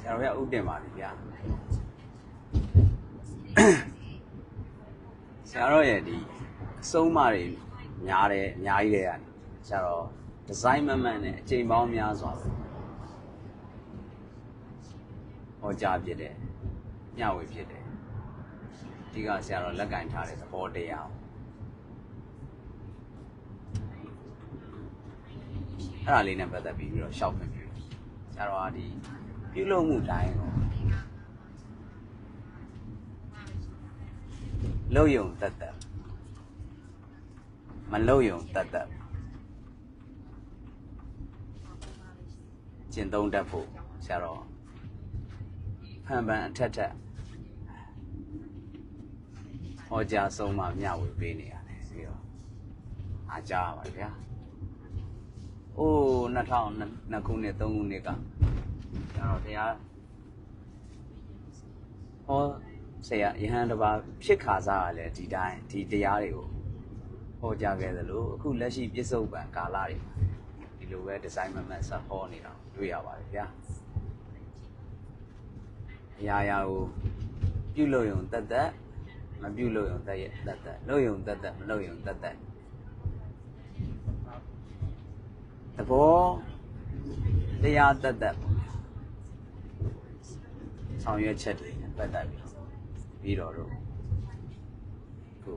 ဆရာတော်ရဥတင်ပါလိဗျာဆရာတော်ရဲ့ဒီအဆုံးအမတွေများတယ်အများကြီးတဲ့ကနေဆရာတော်ဒီဇိုင်းမမှန်နဲ့အချိန်ပေါင်းများစွာဟောကြားဖြစ်တယ်မျှဝေဖြစ်တယ်ဒီကဆရာတော်လက်ကင်ထားတဲ့သဘောတရားကိုအဲ့ဒါလေးနဲ့ပတ်သက်ပြီးပြီးတော့ရှောက်ခွင့်ပြုတယ်ဆရာတော်ကဒီ ပြုလုပ်မှုတိုင်းကိုလုံယုံတတ်တတ်မလုံယုံတတ်တတ်ကျင့်သုံးတတ်ဖို့ဆရာတော်ဖန်ပန်အထက်ထက်ဟောကြားဆုံးမှမျှဝေပေးနေရတယ်ပြီးတော့အားကြားပါဗျာ။အိုး2002ခုနှစ်3ခုနှစ်က ဆရာတော်တရားဟောဆရာယဟန်တစ်ပါးဖြစ်ခါစားရလဲဒီတိုင်းဒီတရားတွေကိုဟောကြားခဲ့သလိုအခုလက်ရှိပြစ္ဆုတ်ပံကာလတွေမှာဒီလိုပဲဒီဇိုင်းမမတ်ဆက်ဟောနေတာကိုတွေ့ရပါတယ်ဗျာအရာရာကိုပြုလို့ယုံတတ်တတ်မပြုလို့ယုံတတ်ရဲ့တတ်တတ်လို့ယုံတတ်တတ်မလို့ယုံတတ်တတ်သဘောတရားတတ်တတ်ပေါ့ဗျာ ဆောင်ရွက်ချက်တွေနဲ့ပတ်သက်ပြီးပြီးတော့တော့ခု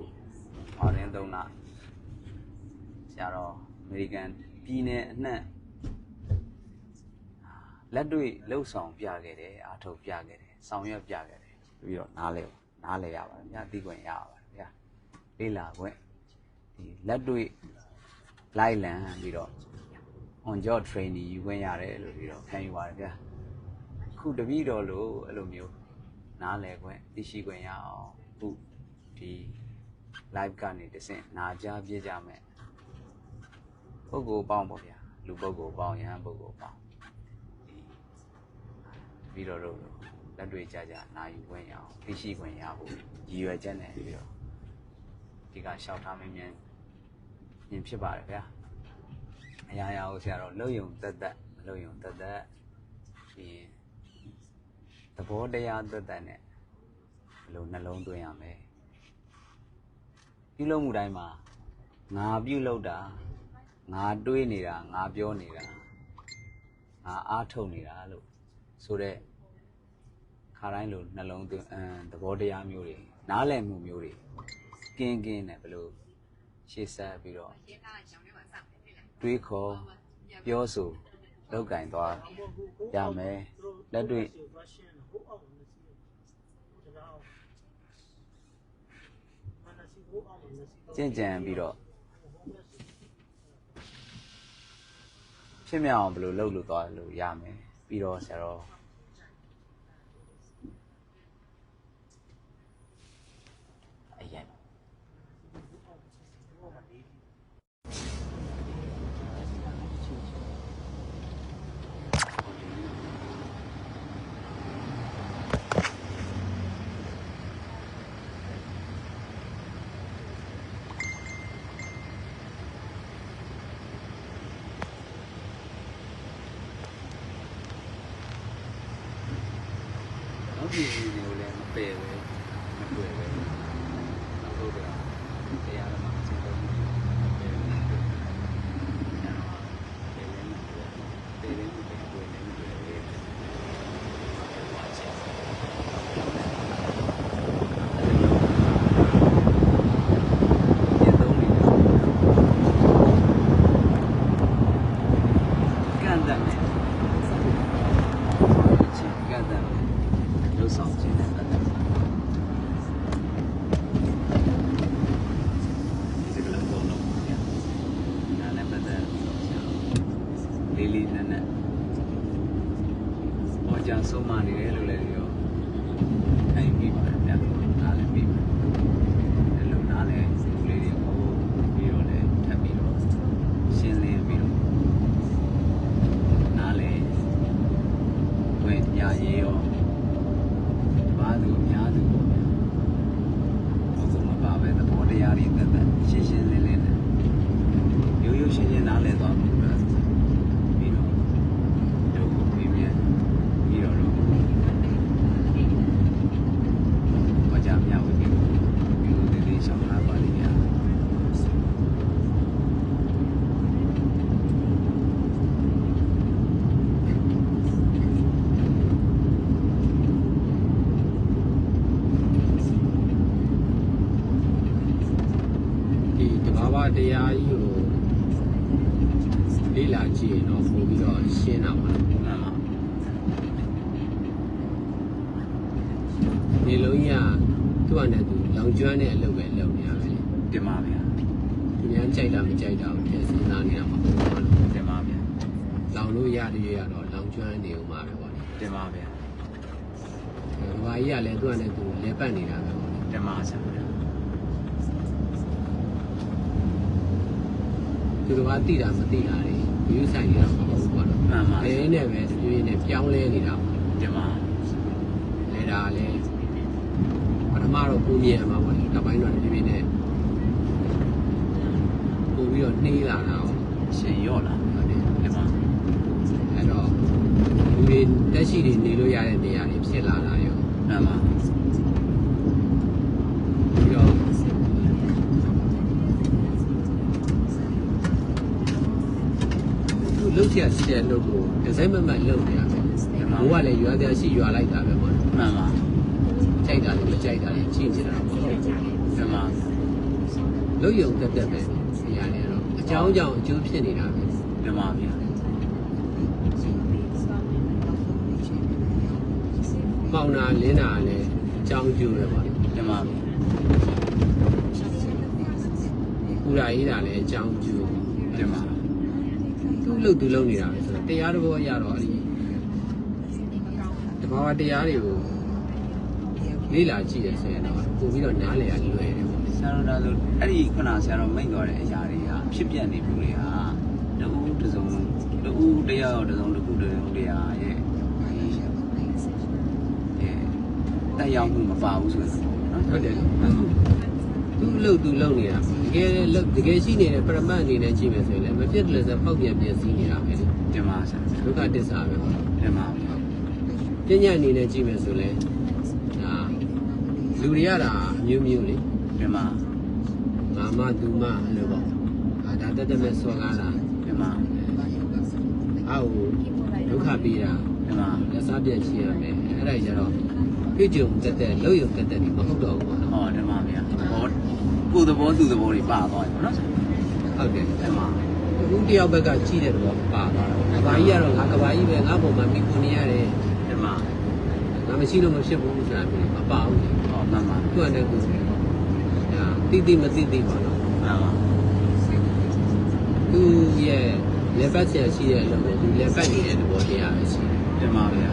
အော်ရင်းသုံးနာဆရာတော်အမေရိကန်ပြည်နယ်အနှံ့လက်တွေ့လှုပ်ဆောင်ပြခဲ့တယ်အားထုတ်ပြခဲ့တယ်ဆောင်ရွက်ပြခဲ့တယ်ပြီးတော့နားလဲနားလဲရပါတယ်ဗျာသိခွင့်ရပါတယ်ဗျာလေးလာခွင့်ဒီလက်တွေ့လိုက်လံပြီးတော့ on job training ယူခွင့်ရတယ်လို့ပြီးတော့ခံယူပါတယ်ဗျာ ခုတပည့်တော်လို့အဲ့လိုမျိုးနားလဲခွင့်သိရှိခွင့်ရအောင်ခုဒီ live ကနေတဆင့်နာကြားပြကြမယ်ပုဂ္ဂိုလ်ပေါင်းပေါ့ဗျာလူပုဂ္ဂိုလ်ပေါင်းယဟန်ပုဂ္ဂိုလ်ပေါင်းဒီပြီးတော့လို့လက်တွေ့ကြကြနာယူခွင့်ရအောင်သိရှိခွင့်ရဖို့ရည်ရွယ်ချက်နဲ့ပြီးတော့ဒီကရှောက်ထားမင်းမြန်ရင်ဖြစ်ပါတယ်ဗျာအရာရာကိုဆရာတော်လုံယုံတက်တက်မလုံယုံတက်တက်ပြီးရင် သဘောတရားတက်တက်နဲ့ဘယ်လိုနှလုံးသွင်းရမလဲပြုလုပ်မှုတိုင်းမှာငါပြုလုပ်တာငါတွေးနေတာငါပြောနေတာငါအားထုတ်နေတာလို့ဆိုတော့ခါတိုင်းလိုနှလုံးသွင်းအမ်သဘောတရားမျိုးတွေနားလည်မှုမျိုးတွေကင်းကင်းနဲ့ဘယ်လိုရှေ့ဆက်ပြီးတော့တွေးခေါ်ပြောဆိုလောက်ကင်သွားရမယ်လက်တွေ့ ကျင့်ကြံပြီးတော့ဖြစ်မြောက်အောင်ဘယ်လိုလုပ်လို့သွားလို့ရမယ်ပြီးတော့ဆရာတော်အရင် နောက်ပြည်တွေကိုလည်းမပယ်ပဲမတွေ့ပဲနောက်တော့တရားဓမ္မအစဉ်တော်မူတယ်ပယ်လည်းမတွေ့ဆရာတော်ပယ်လည်းမတွေ့ပယ်လည်းမတွေ့တွေ့လည်းမတွေ့ပဲဟောချက်ကျင့်သုံးနေတဲ့ကံတမ်းနဲ့ ချင်းကတည်း ကလှုပ်ဆောင်ခြင်းနဲ့ပတ်သက်တာဒီကလည်းတော့တော့ဗျာဒါလည်းပတ်သက်ပြီးတော့ဆရာလေးလေးနက်နက်ဟောကြားဆုံးမနေတယ်လို့လည်းပြောနိုင်ပြီပါဗျာဒါလည်းပြီပါအဲ့လိုနားလည်းဒီလေးတွေကိုပြီးတော့လည်းထပ်ပြီးတော့ရှင်းလင်းပြီးတော့နားလည်း ဝင်ရရေးရောဘာသူအများသူပေါ့ဗျာဘုကုမပါပဲသဘောတရားတွေတက်တက်ရှင်းရှင်းလင်းလင်းနဲ့ရိုးရိုးရှင်းရှင်းနားလည်သွားမှုပဲပြီးတော့တို့ကိုပြင်းပြပြီးတော့တော့ တရားကြီးကို လေးလာကြည့်ရင်တော့ပို့ပြီးတော့ရှင်းတာပါမှန်ပါနေလုံးကြီးကသူ့အနေနဲ့သူလောင်ကျွမ်းတဲ့အလုပ်ပဲလုပ်နေရတယ်တင်ပါဗျာသူများကြိုက်တာမကြိုက်တာကိုပြန်စဉ်းစားနေတာမှာပေါ့နော်တင်ပါဗျာလောင်လို့ရတယ်ရတော့လောင်ကျွမ်းနေဦးမှာပဲပေါ့လေတင်ပါဗျာ။ဘာကြီးကလည်းသူ့အနေနဲ့သူလဲပတ်နေတာပဲပေါ့လေတင်ပါဆရာဗျာ။သူတို့ကတိတာမတိတာတွေ ယူဆိုင်နေတာမဟုတ်ဘူးပေါ့နော်မှန်ပါ။အဲနဲ့ပဲတပြေးနဲ့ပြောင်းလဲနေတာပေါ့တင်ပါ။လဲတာလည်းပထမတော့ကိုမြင်ရမှာပေါ့လေ။နောက်ပိုင်းတော့တပြေးနဲ့ပို့ပြီးတော့နှေးလာတာပေါ့ရှင်ရော့လာဟုတ်တယ်တင်ပါ။အဲ့တော့လူတွေတက်ရှိတွေနေလို့ရတဲ့နေရာတွေဖြစ်လာတာရောမှန်ပါပြီးတော့ သူလှုပ်ချင်ရှိတဲ့အလုပ်ကိုဒီဇိုင်းမမတ်လုပ်နေရမယ်။ဘိုးကလည်းရွာတရားရှိရွာလိုက်တာပဲပေါ့နော်မှန်ပါ။ကြိုက်တာလည်းမကြိုက်တာလည်းကြည့်နေတာပေါ့။တင်ပါလှုပ်ယုံတက်တက်ပဲနေရာနေတော့အကြောင်းကြောင့်အကျိုးဖြစ်နေတာပဲတင်ပါဗျာ။မှောင်တာလင်းတာလည်းအကြောင်းအကျိုးပဲပေါ့လေတင်ပါဗျာ။ပူရာအေးတာလည်းအကြောင်းအကျိုးတင်ပါ သူ့လို့သူလုပ်နေတာပဲဆိုတော့တရားတော်ဘောရတော့အဲ့ဒီတဘာဝတရားတွေကိုလေ့လာကြည့်ရဆိုရင်တော့ပို့ပြီးတော့နားလည်ရလွယ်တယ်ပေါ့ဆရာတော်ဒါဆိုအဲ့ဒီခုနဆရာတော်မိတ်တော်တဲ့အရာတွေကဖြစ်ပြနေမှုတွေဟာတူတူစုံတူတရားရောတူစုံတူတူတရားရဲ့အဲတက်ရောက်မှုမပါဘူးဆိုတော့နော်ဟုတ်တယ် သူ့လို့သူလုပ်နေတာတကယ်လို့တကယ်ရှိနေတဲ့ပရမတ်အနေနဲ့ကြည့်မယ်ဆိုရင်လည်းမပြတ်လည်းစပောက်ပြန်ပြန်စီးနေတာပဲလေတင်ပါဆရာဒုက္ခတစ္ဆာပဲပေါ့တင်ပါဗျာပညာအနေနဲ့ကြည့်မယ်ဆိုလည်းဒါလူတွေရတာအမျိုးမျိုးလေတင်ပါငါမသူမအဲ့လိုပေါ့အာဒါတက်တက်မဲ့စော်ကားတာတင်ပါအောက်ဒုက္ခပေးတာတင်ပါလက်စားပြတ်ချင်းရမယ်အဲ့ဒါကြီးကျတော့ပြည့်ကြုံတက်တက်လှုပ်ရုံတက်တက်ဒီမဟုတ်တော့ဘူးပေါ့နော်ဟောတင်ပါဗျာဘော ကိုယ်သဘောသူသဘောတွေပါသွားတယ်နော်ဟုတ်တယ်တင်ပါအခုတယောက်ဘက်ကကြီးတဲ့တော့ပါသွားတာကဘာကြီးကတော့ငါကဘာကြီးပဲငါပုံမှာမိကိုနေရတယ်တင်ပါငါမရှိလို့မဖြစ်ဘူးဆိုတာမျိုးမပါဘူးလေဟောမှန်ပါသူ့အနေနဲ့ကိုဒါတိတိမတိတိပါတော့မှန်ပါသူရဲ့လက်ပတ်ဆရာရှိတဲ့အလုပ်ကိုသူလက်ပတ်နေတဲ့သဘောတရားပဲရှိတယ်တင်ပါဗျာ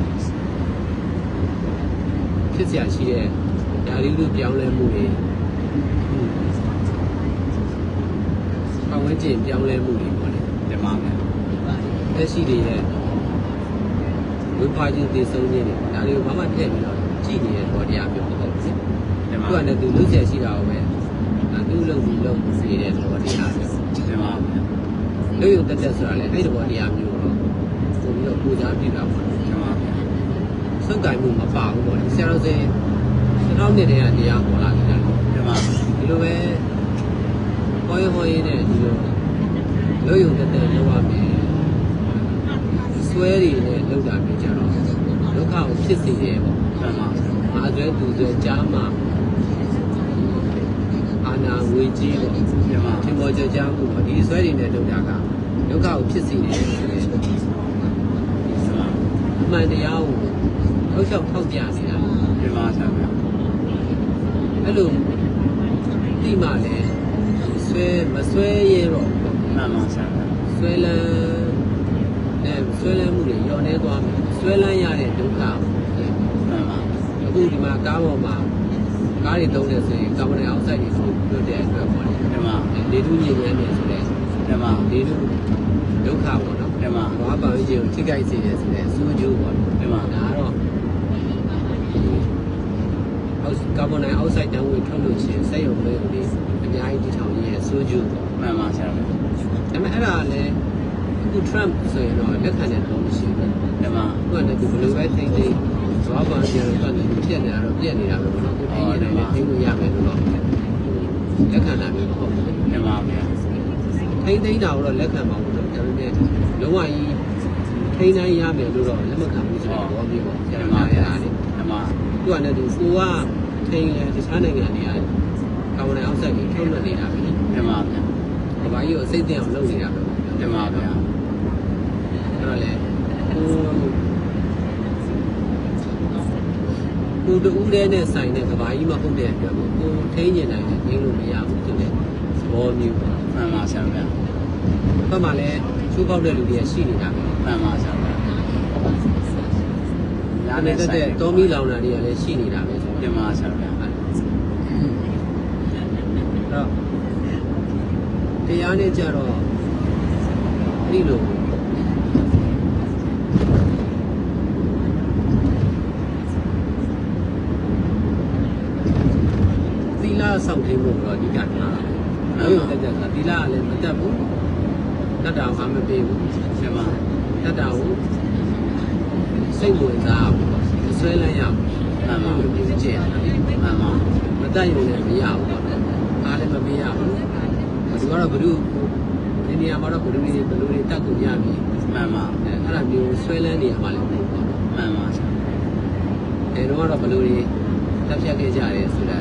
ဖြစ်ဆရာရှိတဲ့ဓာရီလူပြောင်းလဲမှုတွေပ ဝန်းကျင်ပြောင်းလဲမှုတွေပေါ့လေတင်ပါဗျာလက်ရှိတွေရဲ့ဝိပါချင်းသိဆုံးခြင်းတွေဒါတွေကိုဘာမှထည့်ပြီးတော့ကြည့်နေတဲ့သဘောတရားမျိုးမဟုတ်ဘူးတင်ပါသူကလည်းသူလုံးဆက်ရှိတာကိုပဲအဲသူ့လုံးသူလုံးနေတဲ့သဘောတရားပဲတင်ပါဗျာလုံးရုံတက်တက်ဆိုတာလည်းအဲ့ဒီသဘောတရားမျိုးတော့ပုံပြီးတော့ပူဇော်ပြတာပေါ့တင်ပါဗျာစုပ်ကင်မှုမပါဘူးပေါ့လေဆရာတော်စင်1000နှစ်တည်းကတရားဟောလာကြတယ်တင်ပါဒီလိုပဲ ဟောရဟောရတဲ့ဒီလိုလုံးရုံတက်တက်လောက်ရမယ်ဆွဲတွေနဲ့လောက်တာမျိုးကြတော့ဒုက္ခကိုဖြစ်စေတယ်ပေါ့တင်ပါငါဆွဲသူဆွဲကြားမှာအာနာဝေကြီးပေါ့တင်ပါသင်္ဘောကြကြမှုပေါ့ဒီဆွဲတွေနဲ့လောက်တာကဒုက္ခကိုဖြစ်စေတယ်ဆိုရင်အမှန်တရားကိုထောက်ချောက်ထောက်ပြနေတာတင်ပါဆရာဗျာအဲ့လိုတိမှလည်း ဆွဲမဆွဲရဲတော့ဘူးမှန်ပါဆရာဗျာဆွဲလန်းအဲဆွဲလန်းမှုတွေညှော်နေသွားမယ်ဆွဲလန်းရတဲ့ဒုက္ခကိုမှန်ပါအခုဒီမှာကားပေါ်မှာကားတွေသုံးတယ်ဆိုရင်ကာဗွန်ဒိုင်အောက်ဆိုက်တွေထုတ်လွတ်တဲ့အတွက်ပေါ့လေတင်ပါလေတူးညစ်ညမ်းနေဆိုတဲ့တင်ပါလေတူးဒုက္ခပေါ့နော်တင်ပါဘာပါဝင်ခြင်းကိုထိခိုက်စေတယ်ဆိုတဲ့အဆိုးကျိုးပေါ့လေတင်ပါဒါကတော့အော က်ကာဗွန်ဒိုင်အောက်ဆိုက်တန်းဝင်ထုတ်လို့ချင်းစက်ရုံလေးတွေအများကြီးတည်ထောင်ရတဲ့အဆိုးကျိုးပေါ့မှန်ပါဆရာဗျာဒါပေမဲ့အဲ့ဒါလည်းအခု Trump ဆိုရင်တော့လက်ခံတဲ့တော့မရှိဘူးတင်ပါ။သူကလည်းဒီဘလိုပဲထိမ့်သိမ်းသွားပါကြတော့သူကပြက်နေတာတော့ပြက်နေတာပဲပေါ့နော်။ကိုထိမ့်နေတယ်ထိမ့်လို့ရမယ်လို့တော့လက်ခံတာမျိုးမဟုတ်ဘူးတင်ပါဗျာ။ထိမ့်သိမ်းတာကိုတော့လက်ခံပါဘူးလို့ဒါပေမဲ့လုံးဝကြီးထိမ့်တိုင်းရမယ်လို့တော့လက်မခံဘူးဆိုတော့ဘောမျိုးပေါ့။ကျန်ပါရတာလေတင်ပါ။သူကလည်းသူကိုက ထိမ့်လဲတခြားနိုင်ငံတွေကကာဗွန်ဒိုင်အောက်ဆိုက်ကိုထုတ်လွှတ်နေတာပဲလေတင်ပါဗျာ။ကဘာကြီးကိုစိတ်သိအောင်လုပ်နေတာပဲတင်ပါဗျာအဲ့တော့လေကိုကိုတူးတဲ့နဲ့ဆိုင်တဲ့ကဘာကြီးမဟုတ်တဲ့အတွက်ကိုကိုထိန်းကျင်နိုင်တယ်ငင်းလို့မရဘူးသူလည်းသဘောမျိုးပေါ့မှန်ပါဆရာဗျာဘက်မှာလည်းချိုးပေါက်တဲ့လူတွေကရှိနေတာပဲမှန်ပါဆရာဗျာဒါနဲ့တက်တဲ့တောမီလောင်တာတွေကလည်းရှိနေတာပဲ ဆိုတတော့င်ပါဆရာဗျာအဲ့တော့တရားနဲ့ကြတော့အဲ့ဒီလိုသီလစောင့်ထိန်ဖို့တော့အဓိကထားတာပဲဘုရားတက်ကြတာသီလကလည်းမတက်ဘူးတတ်တာမှမပေးဘူးတင်ပါတတ်တာကိုစိတ်ဝင်စားဘူးမဆွဲလန်းရဘူး မှန်ပါဘူးစစ်ချက်မှန်ပါမတတ်ရုံနဲ့မရဘူးပေါ့အားလည်းမမရဘူးသူကတော့ဘလူဒီနေရာမှာတော့ဘလူတွေဘလူတွေတတ်ကုန်ရပြီမှန်ပါအဲ့ဒါမျိုးဆွဲလန်းနေရပါလိမ့်မယ်မှန်ပါအဲတော့ကတော့ဘလူတွေတက်ဖြတ်ခဲ့ကြတယ်ဆိုတာ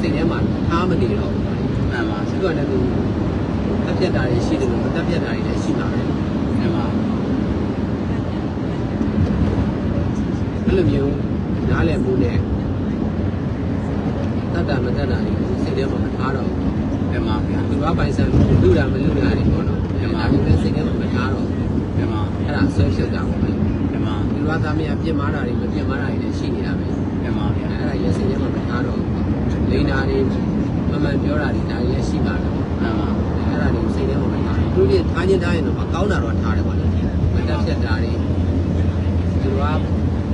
စိတ်ထဲမှာထားမနေတော့ဘူးမှန်ပါသူကလည်းတက်ဖြတ်တာတွေရှိတယ်လို့တက်ဖြတ်တာတွေလည်းရှိပါတယ်မှန်ပါအဲ့လိုမျိုး နားလည်မှုနဲ့တတ်တာမတတ်တာတွေကိုစိတ်ထဲမှာမထားတော့ဘူးတင်ပါဗျာသူကပိုင်ဆိုင်လူတာမလူတာတွေပေါ့နော်။ဒါမျိုးလည်းစိတ်ထဲမှာမထားတော့ဘူးတင်ပါ။အဲ့ဒါဆွဲဖြုတ်တာပေါ့လေ။တင်ပါလူကသားမယားပြစ်မှားတာတွေမပြစ်မှားတာတွေလည်းရှိနေတာပဲတင်ပါဗျာ။အဲ့ဒါလည်းစိတ်ထဲမှာမထားတော့ဘူး။လိန်တာတွေမမှန်ပြောတာတွေဒါတွေလည်းရှိပါတော့မှန်ပါ။အဲ့ဒါတွေစိတ်ထဲမှာမထားဘူး။သူတို့ထားချင်းထားရင်တော့မကောင်းတာတော့ထားတယ်ပေါ့လေ။မတက်ဖြတ်တာတွေသူက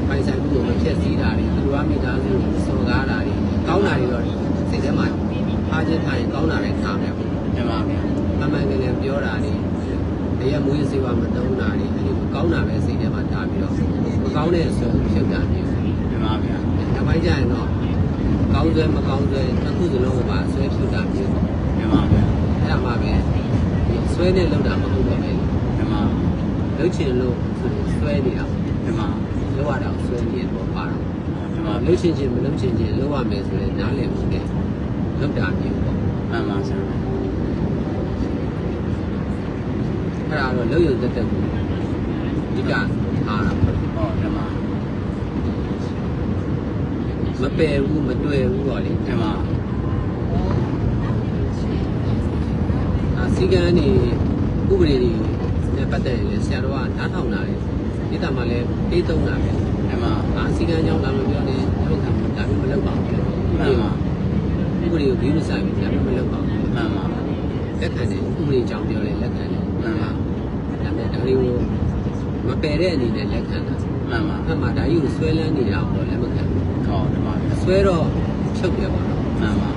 ပိုင်ဆိုင်မှုကိုမဖြတ်စည်းတာတွေသူကမိသားစုကိုစော်ကားတာတွေကောင်းတာတွေတော့စိတ်ထဲမှာထားချင်းထားရင်ကောင်းတာတွေထားမယ်ပေါ့။တင်ပါဗျာမမှန်ကန်ကန်ပြောတာတွေတရက်မွေးစေဝါမတုံးတာတွေအဲ့ဒီမကောင်းတာပဲစိတ်ထဲမှာထားပြီးတော့မကောင်းတဲ့အဆိုဖြုတ်တာမျိုးတင်ပါဗျာနောက်ပိုင်းကျရင်တော့ကောင်းစွဲမကောင်းစွဲတစ်ခုစလုံးကိုပါဆွဲဖြုတ်တာမျိုးတင်ပါဗျာအဲ့ဒါမှပဲဒီဆွဲနဲ့လောက်တာမဟုတ်တော့ပဲတင်ပါလောက်ချင်လို့ဆိုရင်ဆွဲနေတာတင်ပါ လောက်ရတာဆွဲနေတော့ပါတော့တင်ပါလောက်ချင်ချင်မလောက်ချင်ချင်လောက်ရမယ်ဆိုရင်နားလည်မှုနဲ့လောက်တာမျိုးပေါ့မှန်ပါဆရာအဲ့ဒါတော့လောက်ရုံတက်တက်ကိုဒီကထားတာပေါ့ဟောတင်ပါမပယ်ဘူးမတွေ့ဘူးပေါ့လေတင်ပါအာစီကံနေဥပဒေတွေနဲ့ပတ်သက်ရင်လည်းဆရာတော်ကနားထောင်တာလေ ဒီတမှာလည်းတေးသုံးတာပဲတင်ပါအာစီကံကြောင့်လာမပြောနဲ့တို့ကဒါမျိုးမလုပ်ပါဘူးမှန်ပါဥပဒေကိုပြီးမဆိုင်ဘူးဒါမျိုးမလုပ်ပါဘူးမှန်ပါလက်ခံတယ်ဥပဒေကြောင့်ပြောတယ်လက်ခံတယ်မှန်ပါဒါပေမဲ့ဒါတွေကိုမပယ်တဲ့အနေနဲ့လက်ခံတာမှန်ပါအဲ့မှာဒါကြီးကိုဆွဲလန်းနေတာကိုတော့လက်မခံဘူးဟောတင်ပါဗျာဆွဲတော့ဖြုတ်တယ်ပေါ့နော်မှန်ပါ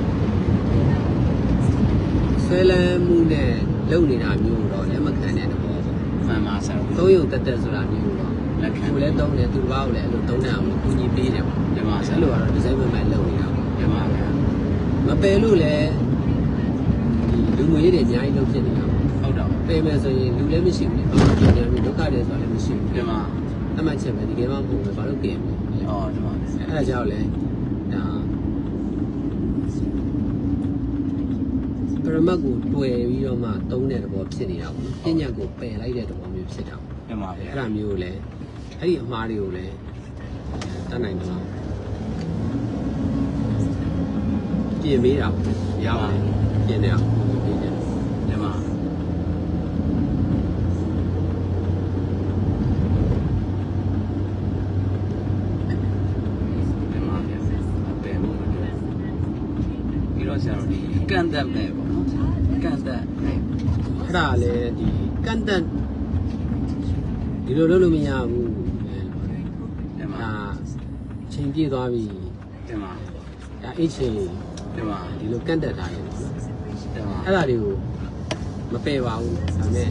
ဆွဲလန်းမှုနဲ့လုပ်နေတာမျိုးတော့လက်မခံတဲ့သဘောပေါ့မှန်ပါဆရာသုံးရုံတက်တက်ဆိုတာမျိုးတော့ လက်ခံသူလည်းသုံးတယ်သူတစ်ပါးကိုလည်းအဲ့လိုသုံးတဲ့အောင်လို့ကူညီပေးတယ်ပေါ့တင်ပါဆရာအဲ့လိုကတော့ဒီဇိုင်းမမှန်လုပ်နေတာပေါ့တင်ပါဗျာမပယ်လို့လည်းဒီလူငွေတွေအများကြီးလုပ်ဖြစ်နေတာပေါ့ဟုတ်တော့ပယ်မယ်ဆိုရင်လူလည်းမရှိဘူးလေဘာလို့ပြန်ပြန်ဒုက္ခတွေဆိုတာလည်းမရှိဘူးတင်ပါအမှတ်ချက်ပဲဒီကဲမှမဟုတ်ဘူးဘာလို့ပြင်လဲဟောတင်ပါအဲ့ဒါကြောင့်လေဒါပရမတ်ကိုတွေ့ပြီးတော့မှသုံးတဲ့သဘောဖြစ်နေတာပေါ့ပညာကိုပယ်လိုက်တဲ့သဘောမျိုးဖြစ်တာပေါ့တင်ပါဗျာအဲ့ဒါမျိုးကိုလည်း အဲ့ဒီအမှားတွေကိုလည်းတတ်နိုင်မလားပြင်ပေးတာပေါ့ရပါတယ်ပြင်နေအောင်ပြင်နေတင်ပါတင်ပါဗျာအပယ်လို့မတွေ့ပြီးတော့ဆရာတို့ဒီကန့်သက်မဲ့ပေါ့နော်ကန့်သက်မဲ့အဲ့ဒါလည်းဒီကန့်တတ်ဒီလိုလုပ်လို့မရဘူးတင်ပါဒါ ချိန်ပြည့်သွားပြီတင်ပါဒါအိတ်ချိန်တင်ပါဒီလိုကန့်တက်ထားတယ်ပေါ့နော်တင်ပါအဲ့ဒါတွေကိုမပယ်ပါဘူးဒါပေမဲ့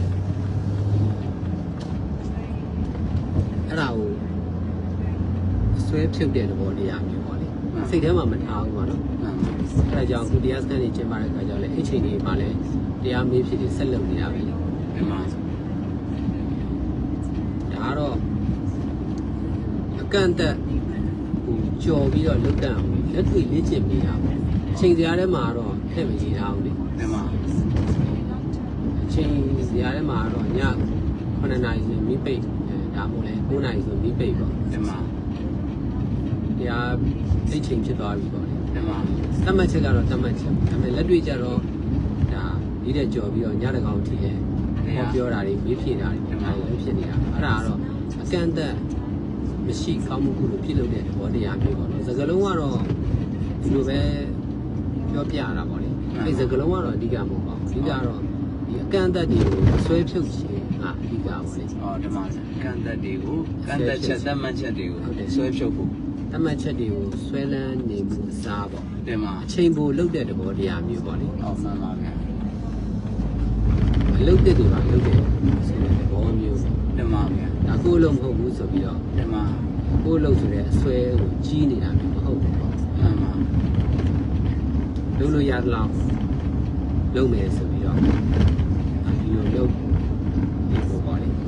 အဲ့ဒါကိုဆွဲဖြုတ်တဲ့သဘောတရားမျိုးပေါ့လေစိတ်ထဲမှာမထားဘူးပေါ့နော်မှန်ပါအဲ့ဒါကြောင့်အခုတရားစခန်းတွေကျင်းပတဲ့အခါကျတော့လေအိတ်ချိန်တွေမှာလည်းတရားမေးဖြစ်ပြီးဆက်လုပ်နေတာပဲလေတင်ပါဒါကတော့အကန့်အသတ်ဟို ကြော်ပြီးတော့လုတ်တန့်အောင်လက်တွေ့လေ့ကျင့်ပေးတာပေါ့အချိန်စရာထဲမှာတော့ထည့်မကြည့်ထားဘူးလေတင်ပါချိန်ဇရာထဲမှာတော့ည9နာရီဆိုမိပိတ်အဲဒါမှမဟုတ်လဲ9နာရီဆိုမိပိတ်ပေါ့ဒီမှာတရားအိတ်ချိန်ဖြစ်သွားပြီပေါ့လေဒီမှာသတ်မှတ်ချက်ကတော့သတ်မှတ်ချက်ဒါပေမဲ့လက်တွေ့ကျတော့ဒါဒီတဲ့ကြော်ပြီးတော့ညတကောင်ထိလဲဟောပြောတာတွေမေးဖြေတာတွေဒါတွေလည်းဖြစ်နေတာအဲ့ဒါကတော့အကန့်အသတ် မရှိကောင်းမှုကုလို့ဖြစ်လို့တဲ့သဘောတရားမျိုးပေါ့နော်စကလုံးကတော့ဒီလိုပဲပြောပြရတာပေါ့လေအဲ့စကလုံးကတော့အဓိကမဟုတ်ပါဘူးအဓိကတော့ဒီအကန့်အသတ်တွေကိုဆွဲဖြုတ်ခြင်းကအဓိကပေါ့လေအော်ဒီမှာကန့်သက်တွေကိုကန့်သက်ချက်သတ်မှတ်ချက်တွေကိုဟုတ်တယ်ဆွဲဖြုတ်ဖို့သတ်မှတ်ချက်တွေကိုဆွဲလန်းနေမှုအစားပေါ့ဒီမှာအချိန်ပိုလုတ်တဲ့သဘောတရားမျိုးပေါ့လေအော်မှန်ပါဗျာအလုတ်တဲ့တွေပါလုတ်တဲ့ဆိုတဲ့သဘောမျိုးဒီမှာဗျာ ဒါကိုယ်လုံးမဟုတ်ဘူးဆိုပြီးတော့ဒီမှာကိုယ်လုံးဆိုတဲ့အဆွဲကိုကြီးနေတာမျိုးမဟုတ်ဘူးပေါ့မှန်ပါလုံးလို့ရသလောက်လုံးမယ်ဆိုပြီးတော့ဒီလိုလုံးဒီပေါ်ပါလေဒီ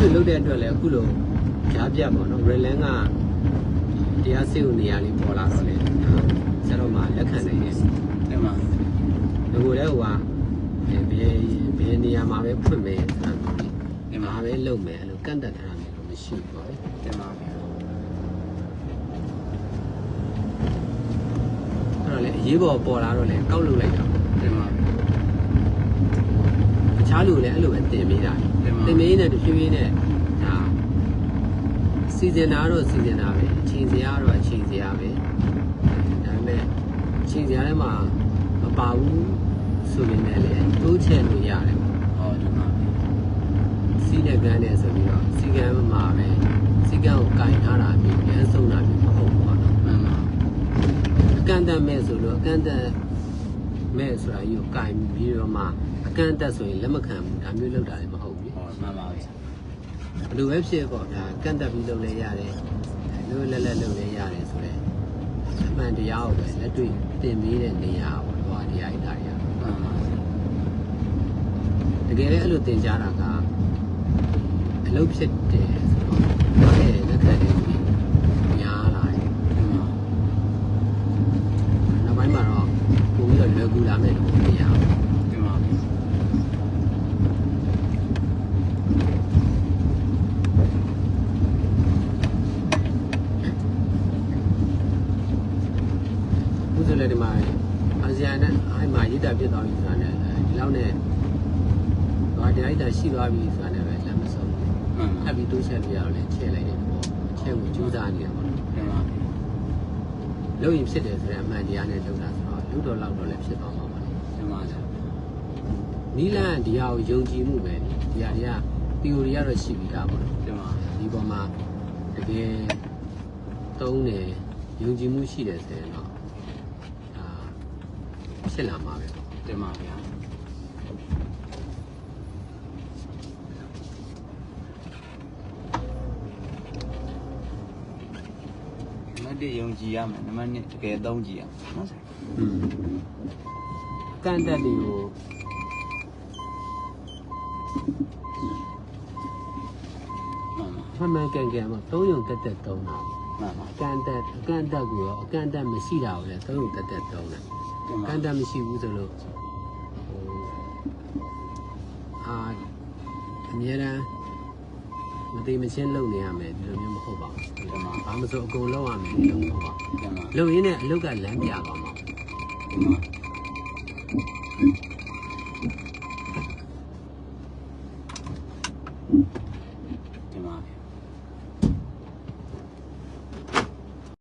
လိုလုံးတဲ့အတွက်လည်းအခုလိုကြားပြပေါ့နော်ရလန်ကတရားစစ်ကိုနေရာလေးပေါ်လာတော့လေဆရာတော်မှာလက်ခံနိုင်တယ်ဒီမှာဒီလိုလဲဟိုကဘယ်ဘယ်နေရာမှာပဲဖွင့်မယ်ဆိုတာမျိုးလေဒီဒီမှာမှာ ပဲလုပ်မယ်အဲ့လိုကန့်တက်ထားတာမျိုးမရှိဘူးပေါ့လေဒီမှာဗျာအဲ့တော့လေအရေးပေါ်ပေါ်လာတော့လေကောက်လုပ်လိုက်တာဒီမှာတခြားလူလည်းအဲ့လိုပဲတင်ပေးတာဒီမှာတင်ပေးနေတဲ့တဖြည်းဖြည်းနဲ့ဒါစီစဉ်တာတော့စီစဉ်တာပဲအချိန်စရာတော့အချိန်စရာပဲဒါပေမဲ့အချိန်စရာထဲမှာမပါဘူးဆိုရင်လည်းလေတိုးချဲ့လို့ရတယ်ပေါ့အော်ဒီမှာ စီးတဲ့ကန်းနဲ့ဆိုပြီးတော့စီကန်းမှာပဲစီကန်းကိုကင်ထားတာမျိုးလမ်းဆုံးတာမျိုးမဟုတ်ဘူးပေါ့နော်မှန်ပါအကန့်အသတ်မဲ့ဆိုလို့အကန့်အသတ်မဲ့ဆိုတာကြီးကိုကင်ပြီးတော့မှအကန့်အသတ်ဆိုရင်လက်မခံဘူးဒါမျိုးလုပ်တာလည်းမဟုတ်ဘူးဟောမှန်ပါဗျာဘယ်လိုပဲဖြစ်ပေါ့ဗျာကန့်အသတ်ပြီးလုပ်လဲရတယ်လို့လက်လက်လုပ်လဲရတယ်ဆိုတော့အမှန်တရားကိုပဲလက်တွေ့သင်ပေးတဲ့နေရာပေါ့တော့တရားဣတာတွေကမှန်ပါတကယ်လည်းအဲ့လိုသင်ကြားတာက အလုပ်ဖြစ်တယ်ဆိုတော့အဲ့လက်ခံတဲ့သူများလာတယ်ဒီမှာနောက်ပိုင်းမှာတော့ပုံပြီးတော့လွယ်ကူလာမဲ့လို့မရဘူးဒီမှာဗျာခုဆိုလည်းဒီမှာအာဆီယံနဲ့အဲ့မှာရည်တာပြစ်သွားပြီဆိုတာနဲ့ဒီလောက်နဲ့ဘာတရားရည်တာရှိသွားပြီဆိုတာနဲ့ပဲလက်မဆုံးဘူးမှန်။ ပါထပ်ပြီးတိုးချက်ပြရအောင်လည်းချဲ့လိုက်တယ်ပေါ့။ချဲ့ကိုကြိုးစားနေတာပေါ့ဒီမှာ။လုပ်ရင်ဖြစ်တယ်ဆိုတဲ့အမှန်တရားနဲ့လုပ်တာဆိုတော့လူတော်လောက်တော့လည်းဖြစ်သွားမှာပါလေဒီမှာဗျာ။နီလန်ဒီဟာကိုယုံကြည်မှုပဲလေ။ဒီဟာတွေက theory ကတော့ရှိပြီးသားပေါ့နော်ဒီမှာ။ဒီပေါ်မှာတကယ်သုံးတယ်ယုံကြည်မှုရှိတယ်ဆိုရင်တော့ဒါဖြစ်လာမှာပဲပေါ့ဒီမှာဗျာနံပါတ် 1ယုံကြည်ရမယ်နံပါတ်2တကယ်သုံးကြည့်ရမယ်နော်ဆရာ။อืมကန့်တက်တွေကိုမှန်ပါမှန်မှန်ကန်ကန်မှာသုံးယုံတက်တက်သုံးတာ။မှန်ပါအကန့်အတက်အကန့်အတက်ကိုရောအကန့်အတက်မရှိတာကိုလည်းသုံးလို့တက်တက်တုံးတယ်ဒီအမှာကန့်အတက်မရှိဘူးဆိုလို့ဟိုအာအများရန် မသိမချင်းလုပ်နေရမယ်ဒီလိုမျိုးမဟုတ်ပါဘူးဒီမှာဘာမဆိုအကုန်လုံးရမယ်ဒီလိုမဟုတ်ပါဘူးဒီမှာလုပ်ရင်းနဲ့အလုပ်ကလမ်းပြသွားမှာဒီမှာ